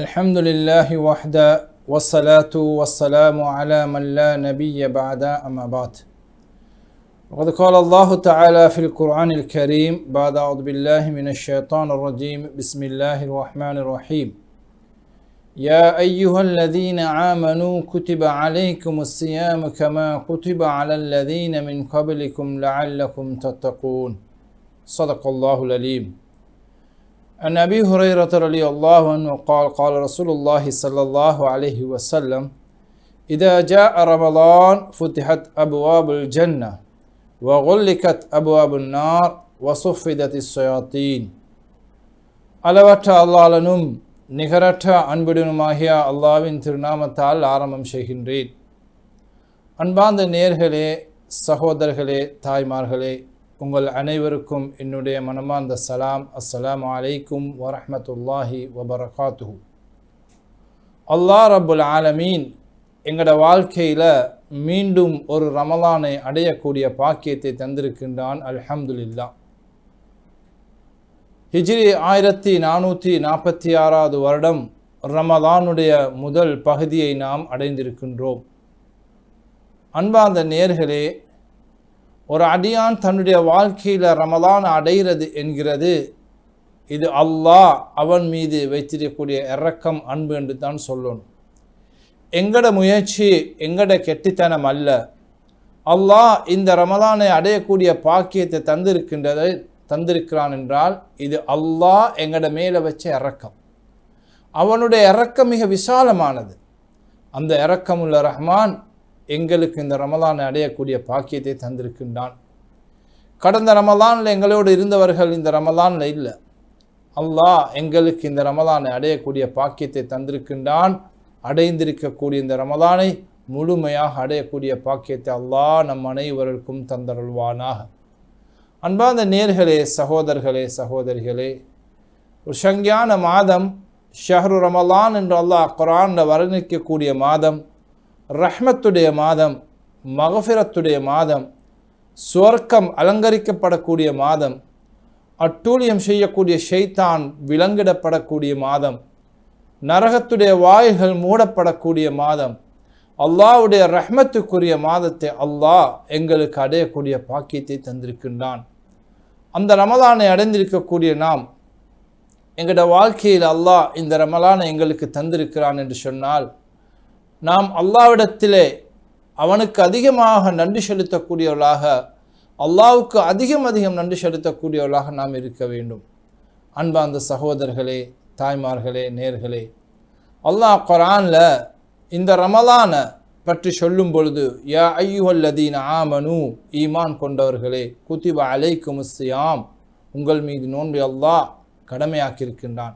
الحمد لله وحده والصلاة والسلام على من لا نبي بعد أما بعد وقد قال الله تعالى في القرآن الكريم بعد أعوذ بالله من الشيطان الرجيم بسم الله الرحمن الرحيم يا أيها الذين آمنوا كتب عليكم الصيام كما كتب على الذين من قبلكم لعلكم تتقون صدق الله العليم عن أبي هريرة رضي الله عنه قال قال رسول الله صلى الله عليه وسلم إذا جاء رمضان فتحت أبواب الجنة وغلقت أبواب النار وصفدت الشياطين அளவற்ற அல்லாளனும் நிகரற்ற அன்புடனுமாகிய அல்லாவின் திருநாமத்தால் ஆரம்பம் செய்கின்றேன் அன்பார்ந்த நேர்களே சகோதரர்களே தாய்மார்களே உங்கள் அனைவருக்கும் என்னுடைய மனமார்ந்த சலாம். அஸ்ஸலாம் அலைக்கும் வரஹ்மத்துல்லாஹி வபரகாத்து அல்லாஹ் ரபுல் ஆலமீன் எங்களோட வாழ்க்கையில் மீண்டும் ஒரு ரமலானை அடையக்கூடிய பாக்கியத்தை தந்திருக்கின்றான். அல்ஹம்துலில்லா. ஹிஜ்ரி ஆயிரத்தி நானூற்றி நாற்பத்தி ஆறாவது வருடம் ரமலானுடைய முதல் பகுதியை நாம் அடைந்திருக்கின்றோம். அன்பார்ந்த நேர்களே ஒரு அடியான் தன்னுடைய வாழ்க்கையில் ரமலான் அடைகிறது என்கிறது இது அல்லாஹ் அவன் மீது வைத்திருக்கக்கூடிய இறக்கம் அன்பு என்று தான் சொல்லணும். எங்கட முயற்சி எங்கட கெட்டித்தனம் அல்ல. அல்லாஹ் இந்த ரமலானை அடையக்கூடிய பாக்கியத்தை தந்திருக்கின்றதை தந்திருக்கிறான் என்றால் இது அல்லாஹ் எங்கட மேலே வச்ச இறக்கம் அவனுடைய இறக்கம் மிக விசாலமானது. அந்த இறக்கமுள்ள ரஹ்மான் எங்களுக்கு இந்த ரமலானை அடையக்கூடிய பாக்கியத்தை தந்திருக்கின்றான். கடந்த ரமலானில் எங்களோடு இருந்தவர்கள் இந்த ரமலானில் இல்லை. அல்லாஹ் எங்களுக்கு இந்த ரமலானை அடையக்கூடிய பாக்கியத்தை தந்திருக்கின்றான். அடைந்திருக்கக்கூடிய இந்த ரமலானை முழுமையாக அடையக்கூடிய பாக்கியத்தை அல்லாஹ் நம் அனைவருக்கும் தந்தருள்வானாக. அன்பார்ந்த நேர்களே சகோதரர்களே சகோதரிகளே ஒரு சங்கியான மாதம் ஷஹ்ரு ரமலான் என்று அல்லாஹ் குரானில் வர்ணிக்கக்கூடிய மாதம் ரஹ்மத்துடைய மாதம் மகஃபிரத்துடைய மாதம் சுவர்க்கம் அலங்கரிக்கப்படக்கூடிய மாதம் அட்டூழியம் செய்யக்கூடிய ஷைத்தான் விலங்கிடப்படக்கூடிய மாதம் நரகத்துடைய வாய்கள் மூடப்படக்கூடிய மாதம் அல்லாவுடைய ரஹ்மத்துக்குரிய மாதத்தை அல்லாஹ் எங்களுக்கு அடையக்கூடிய பாக்கியத்தை தந்திருக்கின்றான். அந்த ரமலானை அடைந்திருக்கக்கூடிய நாம் எங்களோட வாழ்க்கையில் அல்லாஹ் இந்த ரமலானை எங்களுக்கு தந்திருக்கிறான் என்று சொன்னால் நாம் அல்லாவிடத்திலே அவனுக்கு அதிகமாக நன்றி செலுத்தக்கூடியவர்களாக அல்லாவுக்கு அதிகம் அதிகம் நன்றி செலுத்தக்கூடியவர்களாக நாம் இருக்க வேண்டும். அன்பார்ந்த சகோதரர்களே தாய்மார்களே நேர்களே அல்லாஹ் குரானில் இந்த ரமலானை பற்றி சொல்லும் பொழுது யா ஐயுஹல்லதீன் ஆமனு ஈமான் கொண்டவர்களே குத்திப அலைக்கும் சியாம் உங்கள் மீது நோன்பு அல்லாஹ் கடமையாக்கியிருக்கின்றான்.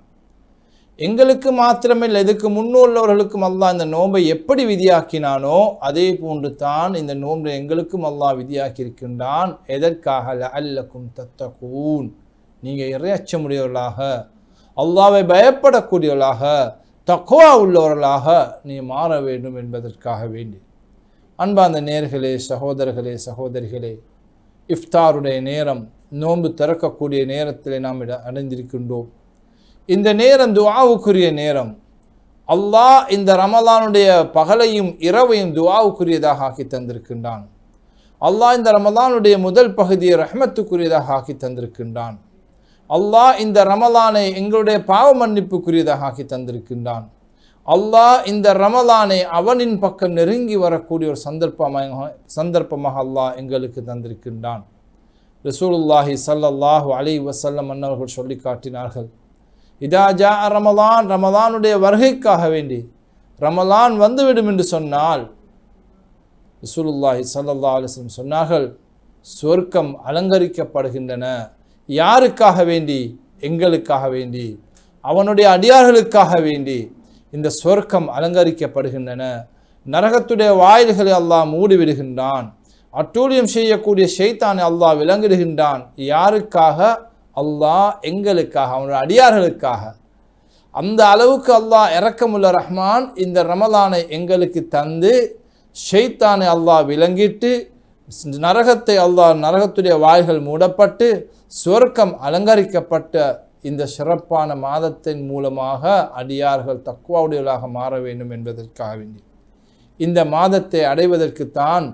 எங்களுக்கு மாத்திரமில்லை இதுக்கு முன்னுள்ளவர்களுக்கும் அல்லாஹ் இந்த நோன்பை எப்படி விதியாக்கினானோ அதே போன்று தான் இந்த நோன்பை எங்களுக்கும் அல்லாஹ் விதியாக்கி இருக்கின்றான் எதற்காக? அல்லக்கும் தத்தகூன். நீங்கள் இறையச்சமுடையவர்களாக அல்லாவை பயப்படக்கூடியவர்களாக தக்குவா உள்ளவர்களாக நீ மாற வேண்டும் என்பதற்காக வேண்டி. அன்பார்ந்த நேர்களே சகோதரர்களே சகோதரிகளே இஃப்தாருடைய நேரம் நோன்பு திறக்கக்கூடிய நேரத்தில் நாம் அடைந்திருக்கின்றோம். இந்த நேரம் துவாவுக்குரிய நேரம். அல்லாஹ் இந்த ரமலானுடைய பகலையும் இரவையும் துவாவுக்குரியதாக ஆக்கி தந்திருக்கின்றான். அல்லாஹ் இந்த ரமலானுடைய முதல் பகுதியை ரஹமத்துக்குரியதாக ஆக்கி தந்திருக்கின்றான். அல்லாஹ் இந்த ரமலானை எங்களுடைய பாவ மன்னிப்புக்குரியதாக ஆக்கி தந்திருக்கின்றான். அல்லாஹ் இந்த ரமலானை அவனின் பக்கம் நெருங்கி வரக்கூடிய ஒரு சந்தர்ப்பமாக சந்தர்ப்பமாக அல்லாஹ் எங்களுக்கு தந்திருக்கின்றான். ரசூலுல்லாஹி சல்லல்லாஹு அலி வசல்லம் அன்னவர்கள் சொல்லி காட்டினார்கள். இதா ஜா ரமலான் ரமலானுடைய வருகைக்காக வேண்டி. ரமலான் வந்துவிடும் என்று சொன்னால் ரசூலுல்லாஹி சல்லா அலிஸ்லம் சொன்னார்கள் சொர்க்கம் அலங்கரிக்கப்படுகின்றன. யாருக்காக வேண்டி? எங்களுக்காக வேண்டி. அவனுடைய அடியார்களுக்காக வேண்டி இந்த சொர்க்கம் அலங்கரிக்கப்படுகின்றன. நரகத்துடைய வாயில்களை அல்லாஹ் மூடிவிடுகின்றான். அட்டூழியம் செய்யக்கூடிய ஷெய்தானை அல்லாஹ் விளங்கிடுகின்றான் யாருக்காக? அல்லாஹ் எங்களுக்காக அவனுடைய அடியார்களுக்காக. அந்த அளவுக்கு அல்லாஹ் இறக்கமுள்ள ரஹ்மான் இந்த ரமலானை எங்களுக்கு தந்து ஷெய்தானை அல்லாஹ் விளங்கிட்டு நரகத்தை அல்லாஹ் நரகத்துடைய வாய்கள் மூடப்பட்டு சுவர்க்கம் அலங்கரிக்கப்பட்ட இந்த சிறப்பான மாதத்தின் மூலமாக அடியார்கள் தக்குவாவுடையவர்களாக மாற வேண்டும் என்பதற்காக வேண்டி. இந்த மாதத்தை அடைவதற்குத்தான்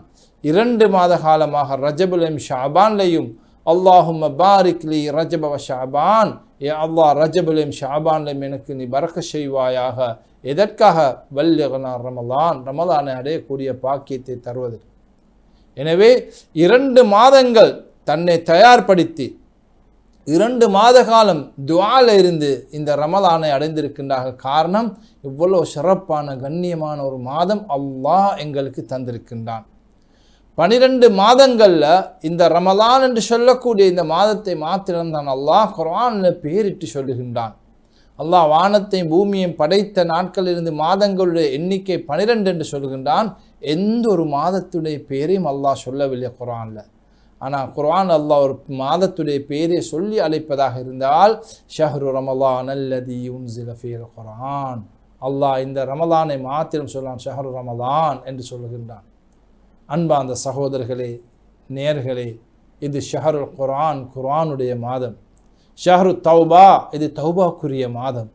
இரண்டு மாத காலமாக ரஜபுலையும் ஷாபான்லையும் அல்லாஹும் பாரிக்லி ரஜபவ ஷாபான் ஏ அல்லாஹ் ரஜபுலையும் ஷாபான்லையும் எனக்கு நீ பறக்க செய்வாயாக எதற்காக வல்லிகனா ரமலான் ரமலானை அடையக்கூடிய பாக்கியத்தை தருவது எனவே இரண்டு மாதங்கள் தன்னை தயார்படுத்தி இரண்டு மாத காலம் துவால இருந்து இந்த ரமலானை அடைந்திருக்கின்றார்கள் காரணம் இவ்வளோ சிறப்பான கண்ணியமான ஒரு மாதம் அல்லாஹ் எங்களுக்கு தந்திருக்கின்றான் பனிரெண்டு மாதங்களில் இந்த ரமலான் என்று சொல்லக்கூடிய இந்த மாதத்தை மாத்திரம்தான் அல்லாஹ் குர்ஆனில் பேரிட்டு சொல்லுகின்றான். அல்லாஹ் வானத்தையும் பூமியையும் படைத்த நாட்களிலிருந்து மாதங்களுடைய எண்ணிக்கை பனிரெண்டு என்று சொல்கின்றான் எந்த ஒரு மாதத்துடைய பேரையும் அல்லாஹ் சொல்லவில்லை குரானில் ஆனால் குரான் அல்லாஹ் ஒரு மாதத்துடைய பேரை சொல்லி அழைப்பதாக இருந்தால் ஷஹ்ரு ரமலான் அல்லதி உன்சில ஃபீல் அல்லாஹ் இந்த ரமலானை மாத்திரம் சொல்லான் ஷஹ்ரு ரமலான் என்று சொல்லுகின்றான். அன்பார்ந்த சகோதரர்களே நேர்களே இது ஷஹருல் குரான் குர்ஆனுடைய மாதம். ஷஹரு தௌபா இது தௌபாக்குரிய மாதம்.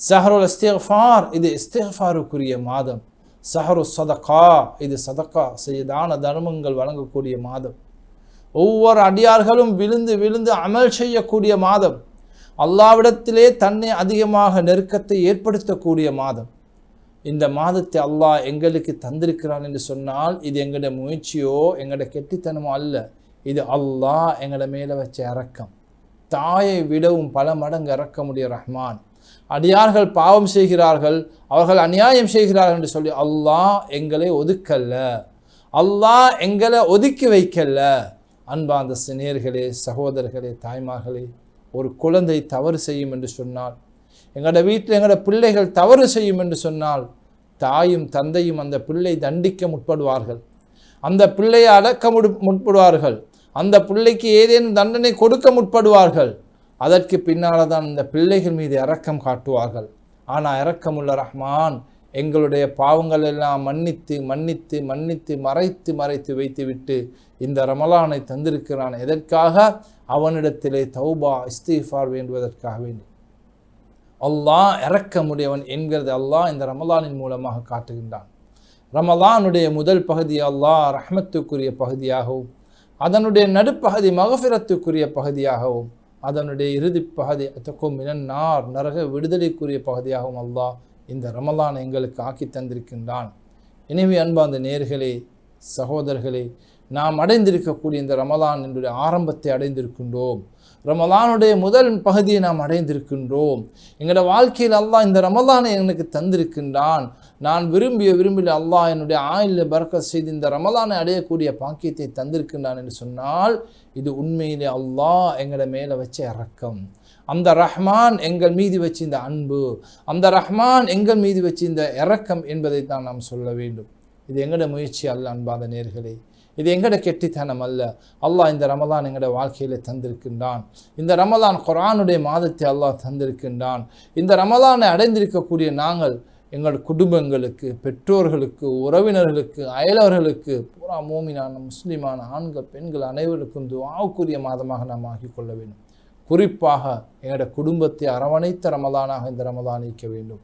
சஹருல் இஸ்திஃபார் இது இஸ்திஃபாருக்குரிய மாதம். சஹரு சதகா இது சதக்கா செய்தான தர்மங்கள் வழங்கக்கூடிய மாதம். ஒவ்வொரு அடியார்களும் விழுந்து விழுந்து அமல் செய்யக்கூடிய மாதம். அல்லாவிடத்திலே தன்னை அதிகமாக நெருக்கத்தை ஏற்படுத்தக்கூடிய மாதம். இந்த மாதத்தை அல்லாஹ் எங்களுக்கு தந்திருக்கிறான் என்று சொன்னால் இது எங்களோட முயற்சியோ எங்களோட கெட்டித்தனமோ அல்ல. இது அல்லாஹ் எங்களை மேலே வச்ச இறக்கம் தாயை விடவும் பல மடங்கு இறக்கமுடைய ரஹ்மான். அடியார்கள் பாவம் செய்கிறார்கள் அவர்கள் அநியாயம் செய்கிறார்கள் என்று சொல்லி அல்லாஹ் எங்களை ஒதுக்கல்ல. அல்லாஹ் எங்களை ஒதுக்கி வைக்கல்ல. அன்பாந்த சினியர்களே சகோதரர்களே தாய்மார்களே ஒரு குழந்தை தவறு செய்யும் என்று சொன்னால் எங்களோட வீட்டில் எங்களோட பிள்ளைகள் தவறு செய்யும் என்று சொன்னால் தாயும் தந்தையும் அந்த பிள்ளை தண்டிக்க முற்படுவார்கள். அந்த பிள்ளையை அடக்க முடு முற்படுவார்கள். அந்த பிள்ளைக்கு ஏதேனும் தண்டனை கொடுக்க முற்படுவார்கள். அதற்கு பின்னால் தான் அந்த பிள்ளைகள் மீது இரக்கம் காட்டுவார்கள். ஆனால் இரக்கமுள்ள ரஹ்மான் எங்களுடைய பாவங்கள் எல்லாம் மன்னித்து மன்னித்து மன்னித்து மறைத்து மறைத்து வைத்துவிட்டு இந்த ரமலானை தந்திருக்கிறான். எதற்காக? அவனிடத்திலே தௌபா இஸ்தீஃபார் வேண்டுவதற்காக வேண்டும் அல்லாஹ் இறக்கமுடையவன் என்கிறது அல்லாஹ் இந்த ரமலானின் மூலமாக காட்டுகின்றான். ரமலானுடைய முதல் பகுதி அல்லாஹ் ரஹமத்துக்குரிய பகுதியாகவும் அதனுடைய நடுப்பகுதி மகஃபிரத்துக்குரிய பகுதியாகவும் அதனுடைய இறுதி பகுதி அத்தக்கும் மினன்னார் நரக விடுதலைக்குரிய பகுதியாகவும் அல்லாஹ் இந்த ரமலான் எங்களுக்கு ஆக்கி தந்திருக்கின்றான். எனவே அன்பார்ந்த நேர்களே சகோதரர்களே நாம் அடைந்திருக்கக்கூடிய இந்த ரமலான் என்னுடைய ஆரம்பத்தை அடைந்திருக்கின்றோம். ரமலானுடைய முதல் பகுதியை நாம் அடைந்திருக்கின்றோம். எங்களோட வாழ்க்கையில் அல்லாஹ் இந்த ரமலானை எனக்கு தந்திருக்கின்றான். நான் விரும்பிய விரும்பிய அல்லாஹ் என்னுடைய ஆயுளில் பறக்க செய்து இந்த ரமலானை அடையக்கூடிய பாக்கியத்தை தந்திருக்கின்றான் என்று சொன்னால் இது உண்மையிலே அல்லாஹ் எங்களை மேலே வச்ச இறக்கம் அந்த ரஹ்மான் எங்கள் மீது வச்சு இந்த அன்பு அந்த ரஹ்மான் எங்கள் மீது வச்சு இந்த இறக்கம் என்பதை தான் நாம் சொல்ல வேண்டும். இது எங்களோட முயற்சி அல்ல அன்பாத நேர்களே. இது எங்கட கெட்டித்தனம் அல்ல. அல்லாஹ் இந்த ரமலான் எங்களோட வாழ்க்கையில் தந்திருக்கின்றான். இந்த ரமலான் குரானுடைய மாதத்தை அல்லாஹ் தந்திருக்கின்றான். இந்த ரமலானை அடைந்திருக்கக்கூடிய நாங்கள் எங்கள் குடும்பங்களுக்கு பெற்றோர்களுக்கு உறவினர்களுக்கு அயலவர்களுக்கு பூரா மோமினான முஸ்லீமான ஆண்கள் பெண்கள் அனைவருக்கும் துவாவுக்குரிய மாதமாக நாம் ஆக்கிக்கொள்ள வேண்டும். குறிப்பாக எங்களோட குடும்பத்தை அரவணைத்த ரமலானாக இந்த ரமலான் இருக்க வேண்டும்.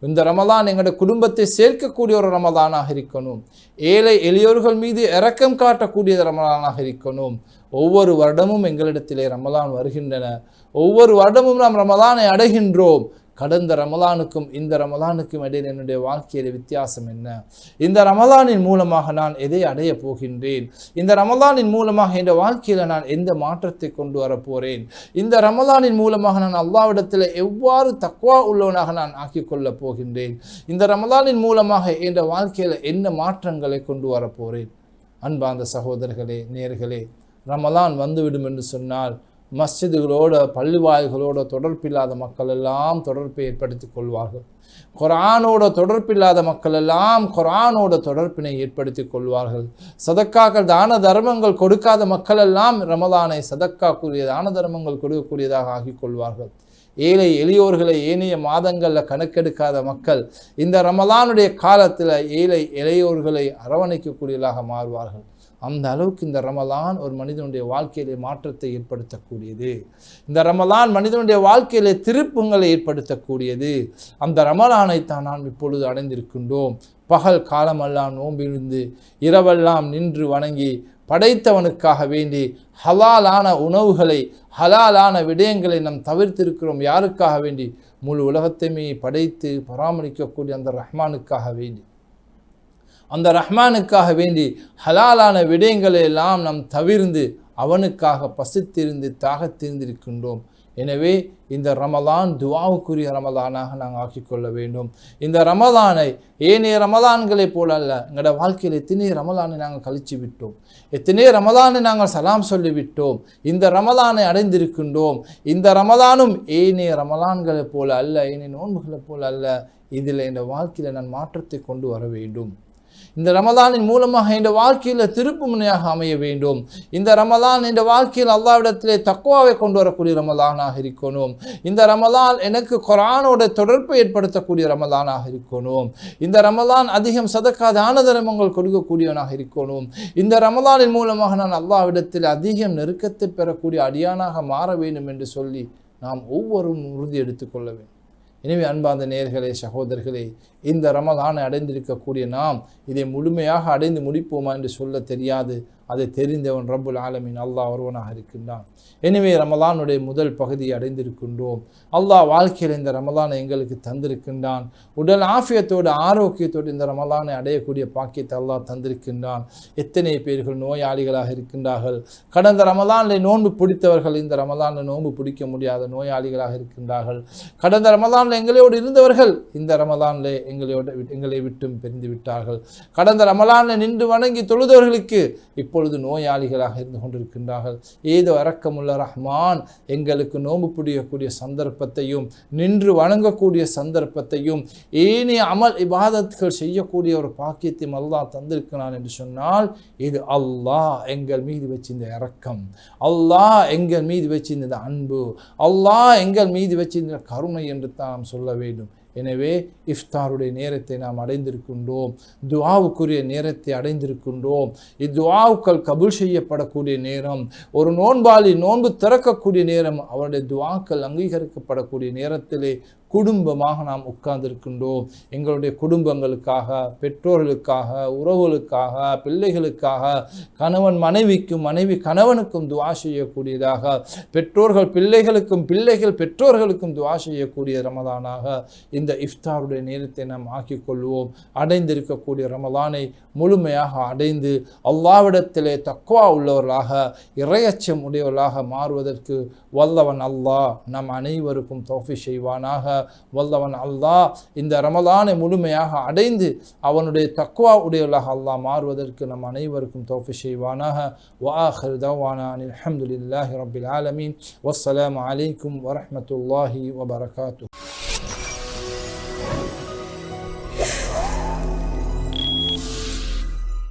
இந்த ரமலான் எங்களோட குடும்பத்தை சேர்க்கக்கூடிய ஒரு ரமலானாக இருக்கணும். ஏழை எளியோர்கள் மீது இரக்கம் காட்டக்கூடிய ரமலானாக இருக்கணும். ஒவ்வொரு வருடமும் எங்களிடத்திலே ரமலான் வருகின்றன. ஒவ்வொரு வருடமும் நாம் ரமலானை அடைகின்றோம். கடந்த ரமலானுக்கும் இந்த ரமலானுக்கும் இடையில் என்னுடைய வாழ்க்கையில் வித்தியாசம் என்ன? இந்த ரமலானின் மூலமாக நான் எதை அடைய போகின்றேன்? இந்த ரமலானின் மூலமாக என் வாழ்க்கையில் நான் எந்த மாற்றத்தை கொண்டு வரப்போகிறேன் இந்த ரமலானின் மூலமாக நான் அல்லாவிடத்தில் எவ்வாறு தக்குவா உள்ளவனாக நான் ஆக்கிக்கொள்ளப் போகின்றேன்? இந்த ரமலானின் மூலமாக என் வாழ்க்கையில் என்ன மாற்றங்களை கொண்டு வரப்போகிறேன் அன்பாந்த அன்பார்ந்த சகோதரர்களே நேர்களே ரமலான் வந்துவிடும் என்று சொன்னால் மஸ்ஜிதுகளோட பள்ளிவாய்களோட தொடர்பில்லாத மக்கள் எல்லாம் தொடர்பை ஏற்படுத்திக் கொள்வார்கள். குரானோட தொடர்பில்லாத மக்கள் எல்லாம் குரானோட தொடர்பினை ஏற்படுத்திக் கொள்வார்கள். சதக்காக்கள் தான தர்மங்கள் கொடுக்காத மக்கள் எல்லாம் ரமலானை சதக்காக்குரிய தான தர்மங்கள் கொடுக்கக்கூடியதாக ஆக்கிக் கொள்வார்கள். ஏழை எளியோர்களை ஏனைய மாதங்களில் கணக்கெடுக்காத மக்கள் இந்த ரமலானுடைய காலத்தில் ஏழை இளையோர்களை அரவணைக்கக்கூடியதாக மாறுவார்கள். அந்த அளவுக்கு இந்த ரமலான் ஒரு மனிதனுடைய வாழ்க்கையிலே மாற்றத்தை ஏற்படுத்தக்கூடியது. இந்த ரமலான் மனிதனுடைய வாழ்க்கையிலே திருப்பங்களை ஏற்படுத்தக்கூடியது. அந்த ரமலானை தான் நாம் இப்பொழுது அடைந்திருக்கின்றோம். பகல் காலமெல்லாம் நோம்பிருந்து இரவெல்லாம் நின்று வணங்கி படைத்தவனுக்காக வேண்டி ஹலாலான உணவுகளை ஹலாலான விடயங்களை நாம் தவிர்த்திருக்கிறோம். யாருக்காக வேண்டி? முழு உலகத்தையுமே படைத்து பராமரிக்கக்கூடிய அந்த ரஹ்மானுக்காக வேண்டி. அந்த ரஹ்மானுக்காக வேண்டி ஹலாலான விடயங்களை எல்லாம் நாம் தவிர்ந்து அவனுக்காக பசித்திருந்து தாகத்திருந்திருக்கின்றோம். எனவே இந்த ரமதான் துவாவுக்குரிய ரமதானாக நாங்கள் ஆக்கிக்கொள்ள வேண்டும். இந்த ரமதானை ஏனைய ரமதான்களைப் போல அல்ல எங்களோட வாழ்க்கையில் எத்தனை ரமதானை நாங்கள் கழிச்சு விட்டோம். எத்தனை ரமதானை நாங்கள் சலாம் சொல்லிவிட்டோம் இந்த ரமதானை அடைந்திருக்கின்றோம். இந்த ரமதானும் ஏனைய ரமதான்களைப் போல அல்ல ஏனைய நோன்புகளைப் போல அல்ல. இதில் என் வாழ்க்கையில் நான் மாற்றத்தை கொண்டு வர வேண்டும். இந்த ரமலானின் மூலமாக இந்த வாழ்க்கையில் திருப்பு முனையாக அமைய வேண்டும். இந்த ரமலான் இந்த வாழ்க்கையில் அல்லாவிடத்திலே தக்குவாவை கொண்டு வரக்கூடிய ரமலானாக இருக்கணும். இந்த ரமலான் எனக்கு கொரானோட தொடர்பை ஏற்படுத்தக்கூடிய ரமலானாக இருக்கணும். இந்த ரமலான் அதிகம் சதக்கா தான தர்மங்கள் கொடுக்கக்கூடியவனாக இருக்கணும். இந்த ரமலானின் மூலமாக நான் அல்லாவிடத்தில் அதிகம் நெருக்கத்தை பெறக்கூடிய அடியானாக மாற வேண்டும் என்று சொல்லி நாம் ஒவ்வொரும் உறுதி எடுத்துக்கொள்ள வேண்டும். எனவே அன்பார்ந்த நேர்களே சகோதரர்களே இந்த ரமலானை அடைந்திருக்கக்கூடிய நாம் இதை முழுமையாக அடைந்து முடிப்போமா என்று சொல்ல தெரியாது. அதை தெரிந்தவன் ரப்புல் ஆலமின் அல்லாஹ் ஒருவனாக இருக்கின்றான். எனவே ரமலானுடைய முதல் பகுதியை அடைந்திருக்கின்றோம். அல்லாஹ் வாழ்க்கையில் இந்த ரமலானை எங்களுக்கு தந்திருக்கின்றான். உடல் ஆஃபியத்தோடு ஆரோக்கியத்தோடு இந்த ரமலானை அடையக்கூடிய பாக்கியத்தை அல்லாஹ் தந்திருக்கின்றான். எத்தனை பேர்கள் நோயாளிகளாக இருக்கின்றார்கள்? கடந்த ரமலானில் நோன்பு பிடித்தவர்கள் இந்த ரமலானில் நோன்பு பிடிக்க முடியாத நோயாளிகளாக இருக்கின்றார்கள். கடந்த ரமலானில் எங்களோடு இருந்தவர்கள் இந்த ரமலானில் எங்களோட எங்களை விட்டும் பிரிந்து விட்டார்கள். கடந்த ரமலானில் நின்று வணங்கி தொழுதவர்களுக்கு இப்போ இப்பொழுது நோயாளிகளாக இருந்து கொண்டிருக்கின்றார்கள். ஏதோ இரக்கமுள்ள ரஹ்மான் எங்களுக்கு நோம்பு பிடிக்கக்கூடிய சந்தர்ப்பத்தையும் நின்று வணங்கக்கூடிய சந்தர்ப்பத்தையும் ஏனைய அமல் இபாதத்துகள் செய்யக்கூடிய ஒரு பாக்கியத்தையும் அல்லாஹ் தந்திருக்கிறான் என்று சொன்னால் இது அல்லாஹ் எங்கள் மீது வச்சிருந்த இரக்கம். அல்லாஹ் எங்கள் மீது வச்சிருந்த அன்பு. அல்லாஹ் எங்கள் மீது வச்சிருந்த கருணை என்று தான் சொல்ல வேண்டும். எனவே இஃப்தாருடைய நேரத்தை நாம் அடைந்திருக்கின்றோம். துவாவுக்குரிய நேரத்தை அடைந்திருக்கின்றோம். இத்துவாவுக்கள் கபுல் செய்யப்படக்கூடிய நேரம் ஒரு நோன்பாளி நோன்பு திறக்கக்கூடிய நேரம் அவருடைய துவாக்கள் அங்கீகரிக்கப்படக்கூடிய நேரத்திலே குடும்பமாக நாம் உட்கார்ந்திருக்கின்றோம். எங்களுடைய குடும்பங்களுக்காக பெற்றோர்களுக்காக உறவுகளுக்காக பிள்ளைகளுக்காக கணவன் மனைவிக்கும் மனைவி கணவனுக்கும் துவா செய்யக்கூடியதாக பெற்றோர்கள் பிள்ளைகளுக்கும் பிள்ளைகள் பெற்றோர்களுக்கும் துவா செய்யக்கூடிய ரமதானாக இந்த இஃப்தாருடைய நேரத்தை நாம் ஆக்கிக் கொள்வோம் அடைந்திருக்கக்கூடிய ரமதானை முழுமையாக அடைந்து அல்லாவிடத்திலே தக்குவா உள்ளவர்களாக இறையச்சம் உடையவர்களாக மாறுவதற்கு வல்லவன் அல்லாஹ். நம் அனைவருக்கும் தோஃபி செய்வானாக. வல்லவன் அல்லாஹ் இந்த ரமலானை முழுமையாக அடைந்து அவனுடைய தக்குவா உடையவளாக அல்லாஹ் மாறுவதற்கு நம் அனைவருக்கும் தோஃபி செய்வானாக வாஹர் தவானா அல்ஹம்துலில்லாஹி ரப்பில் ஆலமீன் வஸ்ஸலாமு அலைக்கும் வரஹ்மத்துல்லாஹி வபரகாத்துஹு